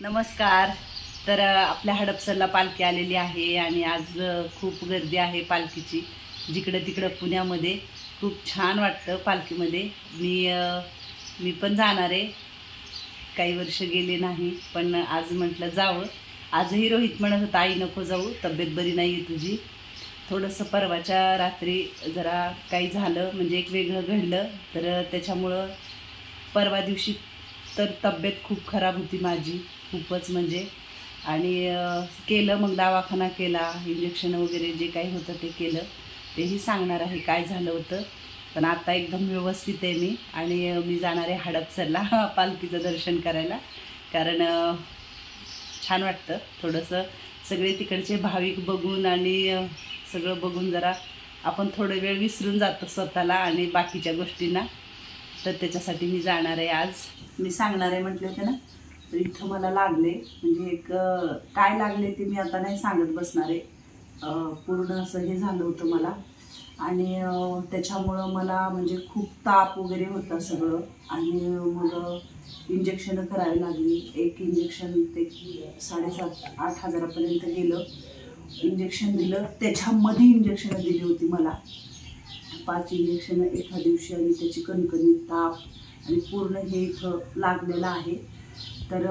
नमस्कार. तर आपल्या हडपसरला पालखी आलेली आहे आणि आज खूप गर्दी आहे पालखीची. जिकडं तिकडं पुण्यामध्ये खूप छान वाटतं पालखीमध्ये. मी मी पण जाणार आहे. काही वर्ष गेले नाही पण आज म्हटलं जावं. आजही रोहित म्हणत होता आई नको जाऊ तब्येत बरी नाही आहे तुझी. थोडंसं परवाच्या रात्री जरा काही झालं म्हणजे एक वेगळं घडलं. तर त्याच्यामुळं परवा दिवशी तर तब्येत खूप खराब होती माझी. खूपच म्हणजे. आणि केलं मग दवाखाना केला इंजेक्शन वगैरे जे काही होतं ते केलं. तेही सांगणार आहे काय झालं होतं. पण आता एकदम व्यवस्थित आहे मी. आणि मी जाणार आहे हडपसरला पालखीचं दर्शन करायला. कारण छान वाटतं. थोडंसं सगळे तिकडचे भाविक बघून आणि सगळं बघून जरा आपण थोडं वेळ विसरून जातो स्वतःला आणि बाकीच्या गोष्टींना. तर त्याच्यासाठी मी जाणार आहे आज. मी सांगणार आहे म्हटले होते ना तर इथं मला लागले. म्हणजे एक काय लागले ते मी आता नाही सांगत बसणार. आहे पूर्ण असं हे झालं होतं मला. आणि त्याच्यामुळं मला म्हणजे खूप ताप वगैरे होता सगळं. आणि मग इंजेक्शनं करावी लागली. एक इंजेक्शन ते साडेसात आठ हजारापर्यंत गेलं. इंजेक्शन दिलं. त्याच्यामध्ये इंजेक्शनं दिली होती मला. पाच इंजेक्शन एका दिवशी आणि त्याची कणकणी ताप आणि पूर्ण हे इथं लागलेलं आहे. तर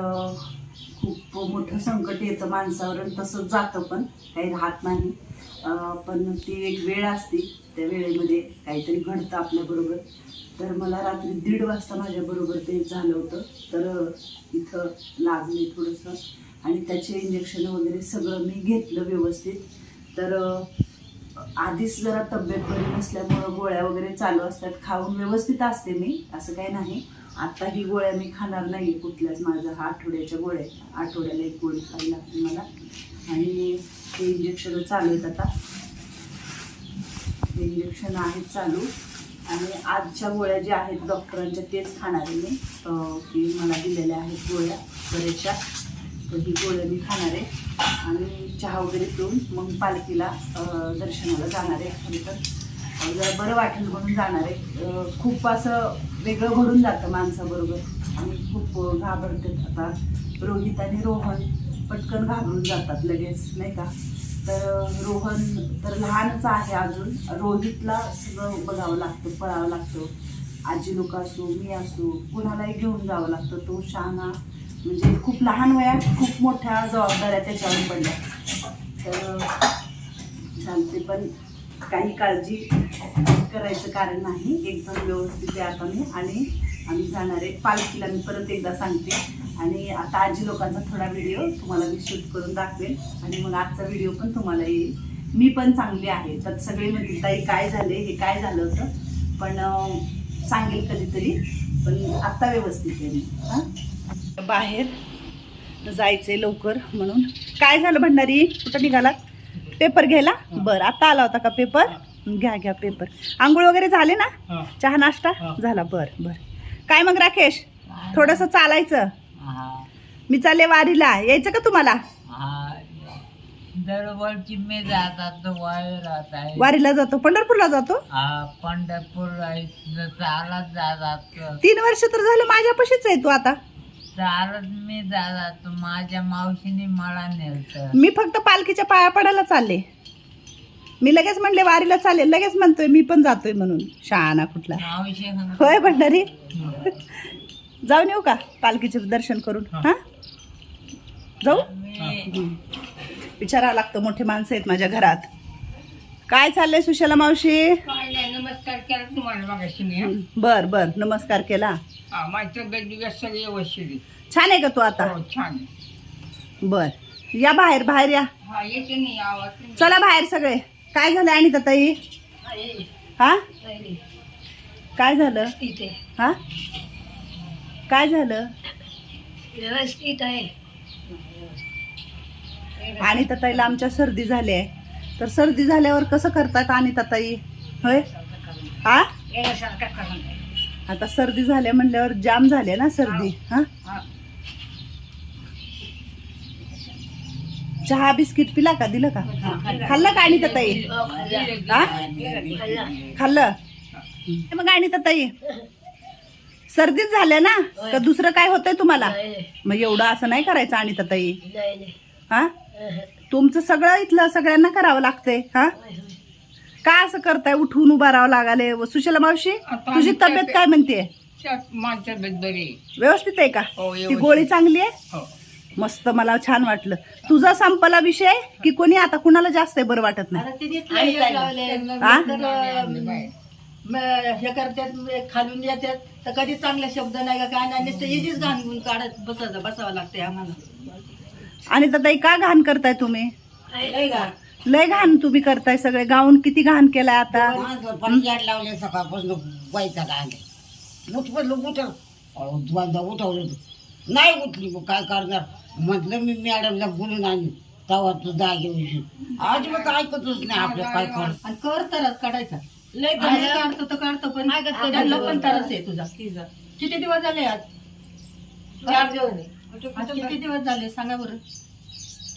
खूप मोठं संकट येतं माणसावर आणि तसंच जातं पण काही राहत नाही. पण ती एक वेळ असते त्या वेळेमध्ये काहीतरी घडतं आपल्याबरोबर तर मला रात्री दीड वाजता माझ्याबरोबर ते झालं होतं. तर इथं लागले थोडंसं. आणि त्याचे इंजेक्शन वगैरे सगळं मी घेतलं व्यवस्थित. तर आधीच जरा तब्येत बरी नसल्यामुळं गोळ्या वगैरे चालू असतात. खाऊन व्यवस्थित असते मी असं काही नाही. आता ही गोळ्या मी खाणार नाही कुठल्याच माझ्या हा आठवड्याच्या गोळ्या. आठवड्याला एक गोळी खावी लागते मला. आणि ते इंजेक्शन चालू आहेत आता. ते इंजेक्शन आहेत चालू. आणि आजच्या गोळ्या ज्या आहेत डॉक्टरांच्या तेच खाणार आहे मी. की मला दिलेल्या आहेत गोळ्या बऱ्याचशा. तर ही गोळ्या मी खाणार आहे. आणि चहा वगैरे पिऊन मग पालखीला दर्शनाला जाणार आहे. खरं तर. जरा बरं वाटेल म्हणून जाणार आहे. खूप असं वेगळं घडून जातं माणसाबरोबर. आणि खूप घाबरतात आता. रोहित आणि रोहन पटकन घाबरून जातात लगेच नाही का? तर रोहन तर लहानच आहे अजून. रोहितला सगळं बघावं लागतं पळावं लागतं. आजी लोक असो मी असो कुणालाही घेऊन जावं लागतं. तो शहाणा म्हणजे खूप लहान वयात खूप मोठ्या जबाबदाऱ्या त्याच्यावर पडल्या. तर चालते पण काही काळजी करायचं कारण नाही. एकदम व्यवस्थित आहे आता मी आणि आम्ही जाणार आहे. पालखीला मी परत एकदा सांगते. आणि आता आजी लोकांचा थोडा व्हिडिओ तुम्हाला मी शूट करून दाखवेल आणि मग आजचा व्हिडिओ पण तुम्हाला येईल. मी पण चांगली आहे. तर सगळे म्हणतील ताई काय झाले हे काय झालं होतं? पण सांगेल कधीतरी. पण आत्ता व्यवस्थित आहे मी. हां? बाहेर जायचंय लवकर म्हणून. काय झालं भंडारी? कुठं निघालात? पेपर घ्यायला? बरं आता आला होता का पेपर? घ्या घ्या पेपर. आंघोळ वगैरे झाले ना. चहा नाश्ता. झाला बर बर. काय मग राकेश? थोडस चालायचं. मी चालले वारीला. यायचं का तुम्हाला? दरवर्षी मी जातात वारीला जातो. पंढरपूरला जातो? पंढरपूर चालत जातात. तीन वर्ष तर झालं माझ्यापाशीच आहे तू आता. चालत मी माझ्या मावशीने मला नेलत. मी फक्त पालखीच्या पाया पडायला चालले. मी लगेच म्हणले वारीला चालेल. लगेच म्हणतोय मी पण जातोय म्हणून. शहाणा कुठला. मावशी होय भंडारी. जाऊन येऊ का पालखीचे दर्शन करून? हा. जाऊ? मी विचारावं लागतं मोठे माणसं आहेत माझ्या घरात. काय चाललंय सुशला मावशी? नमस्कार केला तुम्हाला मगाशी मी बर बर. नमस्कार केला. हा माझी तब्येत बिगत सगळी व्यवस्थित आहे. छान आहे का तू आता? हो छान आहे. बर. या बाहेर बाहेर या. हा येते नाही आवाज चला बाहेर सगळे. काय झालं आणि ताई? हा काय झालं? इथे हा? काय झालं? व्यवस्थित आहे. आणि ताईला आमच्या सर्दी झाली आहे. तर सर्दी झाल्यावर कसं करतात आणि ताई? होय? हा? आता सर्दी झाल्या म्हणल्यावर जाम झाले ना सर्दी हा. चहा बिस्किट पिला का? दिलं का? खाल्लं का आणि ताई? हा? खाल्लं? मग आणि ताई सर्दीच झाल्या ना? का दुसरं काय होतंय तुम्हाला? मग एवढं असं नाही करायचं आणि ताई. हा. तुमचं सगळं इथलं सगळ्यांना करावं लागतंय हा. का असं करताय? उठून उभा राहावं लागले सुशला मावशी तुझी तब्येत काय म्हणते बरी व्यवस्थित आहे का? हो, ती व्यवस्थित. गोळी चांगली आहे? हो. मस्त मला छान वाटलं. तुझा संपला विषय की कोणी आता कुणाला जास्त आहे बरं वाटत नाही? हा? हे करतात खालून येतात. तर कधी चांगले शब्द नाही का काय नाही नुसतं इजीच घालून काढत बसायचं बसावं लागते आम्हाला. आणि ताई का घाण करताय तुम्ही? नाही का? लय घाण तुम्ही करताय सगळे. गाऊन किती घाण केलाय आता? याड लावले सकाळपासून व्हायचा काय उठवलं उठव अहो, दोनदा उठवलं होतं. नाही उठली मग काय करणार? म्हटलं मी मॅडमला बोलून आणली. तेव्हा तू जागे उशीर अजिबात ऐकतच नाही आपलं काय कर. आणि कर तरच काढायचा. लय घाण काढतो तर काढतो पण त्यांना पण तरच आहे तुझा. किती दिवस झाले आज? चार दिवस. आज किती दिवस झाले? सांगा बरं.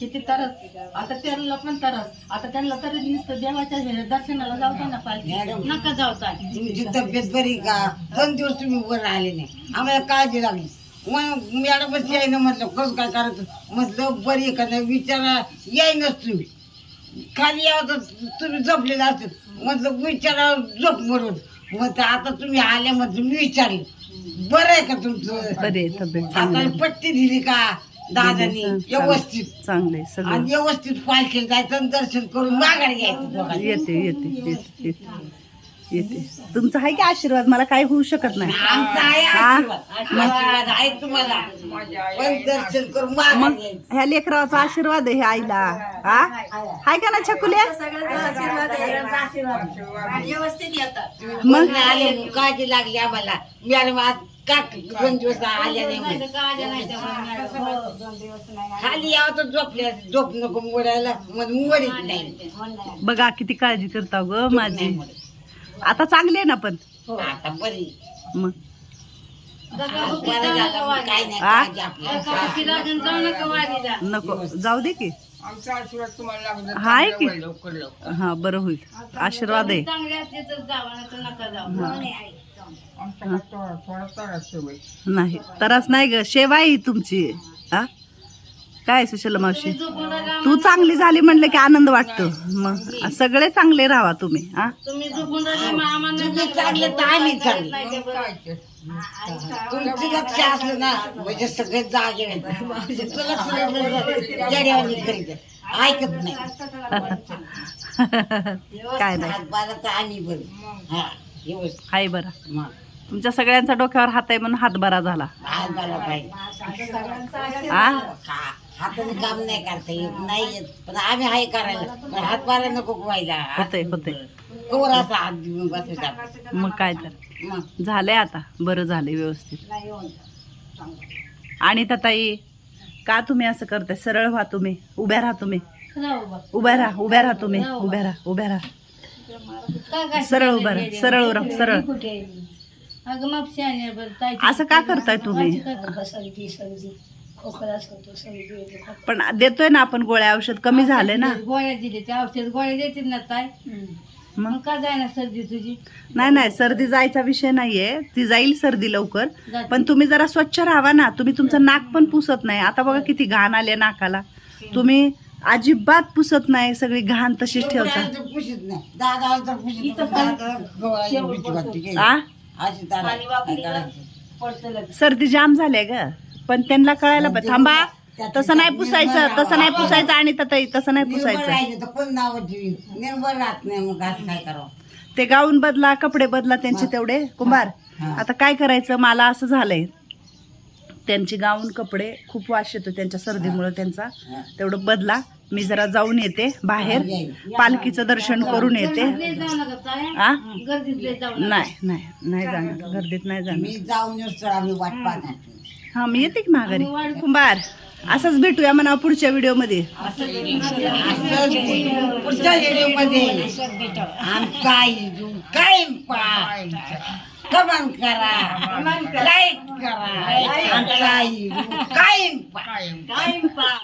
किती तरस. आता त्यांना पण तरस. आता त्यांना तरी नुसतं देवाच्या हे दर्शनाला जाऊ ना पाहिजे. मॅडम. नका जाऊता तुमची तब्येत बरी का? दोन दिवस तुम्ही वर आले नाही. आम्हाला काळजी लागली. मग मॅडमच यायनं म्हटलं कसं काय करायचं? म्हटलं बरी आहे का नाही? विचारा यायनच तुम्ही. खाली यावं तर तुम्ही झोपलेला असत म्हटलं विचारा झोप म्हणून मग ते आता तुम्ही आल्या म्हटलं मी विचारले. बरं आहे का तुमचं? बरे तब्येत आता पट्टी दिली का? दादानी व्यवस्थित. चांगले सगळं. आणि व्यवस्थित पालखी जायचं आणि दर्शन करून माघारी दोघांनी. येते येते येते येते येते. तुमचा आहे की आशीर्वाद? मला काही होऊ शकत नाही. आमचा आहे हा? आशीर्वाद. आशीर्वाद आहे तुम्हाला. पण दर्शन करून माघारी मग? ह्या लेकराचा आशीर्वाद आहे ह्या आईला. हा? हाय का ना छकुल्या? व्यवस्थित येतात. मग? मग आले काळजी लागली आम्हाला. मॅडम आज का दोन दिवस आल्या नाही म्हणे. खाली यावं तर झोपल्या झोप नको मोडायला. मग मोडीत नाही. बघा किती काळजी करता ग माझी. आता चांगली आहे ना पण. आता बरी मग. बरं झालं मग काय नाही हा? काळजी आपल्याला. नको जाऊ दे की. आमचा आशीर्वाद तुम्हाला लागला हाय की? चांगलं लवकर लवकर. हा बरं होईल. आशीर्वाद आहे? नाही तरच नाही ग. शेवा ही तुमची. हा? काय सुशला मावशी? तू चांगली झाली म्हणलं की आनंद वाटतो. मग सगळे चांगले राहा तुम्ही हा? तुम्ही चांगले तर आम्ही चांगले. मग काय ते? तुमचं लक्ष असलं ना म्हणजे सगळे जागे ऐकत नाही. काय नाही. आम्ही बरं हा. व्यवस्थित हाय बरा. मग. तुमच्या सगळ्यांचा डोक्यावर हात आहे म्हणून हात बरा झाला हातभारा पाहिजे हाताने काम नाही करता येत नाही येत. पण आम्ही हाय करायला. पण हातभारा नको व्हायला. होते होते कवर असा हात देऊन बसायचा मग काय तर. मग. झालंय आता. बरं झालंय व्यवस्थित. आणि ताई का तुम्ही असं करताय? सरळ व्हा तुम्ही. उभ्या राहा तुम्ही. उभ्या राहा. उभ्या राहा तुम्ही. उभ्या राहा उभ्या राहा. सरळ उभा राहा सरळ राहा सरळ. अगं मग बरं ताई असं का करताय तुम्ही? सर्दी सर्दी खोकला होतो सर्दी होतो खोकला. पण देतोय ना आपण गोळ्या औषध कमी झाले ना? गोळ्या दिले ते औषध गोळ्या देतील ना ताई? मग? मग का जाय ना सर्दी तुझी? नाही नाही सर्दी जायचा विषय नाहीये. ती जाईल सर्दी लवकर. पण तुम्ही जरा स्वच्छ राहावा ना. तुम्ही तुमचं नाक पण पुसत नाही. आता बघा किती घाण आले नाकाला. तुम्ही अजिबात पुसत नाही सगळी घाण तशीच ठेवता. तर पुशीत नाही. दादा तर पुशीत? सर्दी जाम झाले ग. पण त्यांना कळायला पाहिजे. थांबा. तसं नाही पुसायचं तसं नाही पुसायचं आणि तसं तसं नाही पुसायचं. राहायचं तर कोण नाव ठेवीन? निर्भर राहत नाही मग असं काय करावं? ते गाऊन बदला कपडे बदला त्यांचे तेवढे. कुंभार. आता काय करायचं? मला असं झालंय. त्यांची गाऊन कपडे खूप वास येतो त्यांच्या सर्दीमुळे त्यांचा. तेवढं बदला. मी जरा जाऊन येते बाहेर. पालखीचं दर्शन करून येते. आ? नाही नाही नाही जाणार. गर्दीत नाही जाणार. हा. मी येते की माघारी? कुंभार असंच भेटूया म्हणा पुढच्या व्हिडिओमध्ये. असंच पुढच्या व्हिडिओमध्ये आमचा हिजू कायम पा कमेंट करा. लाईक करा. आमचा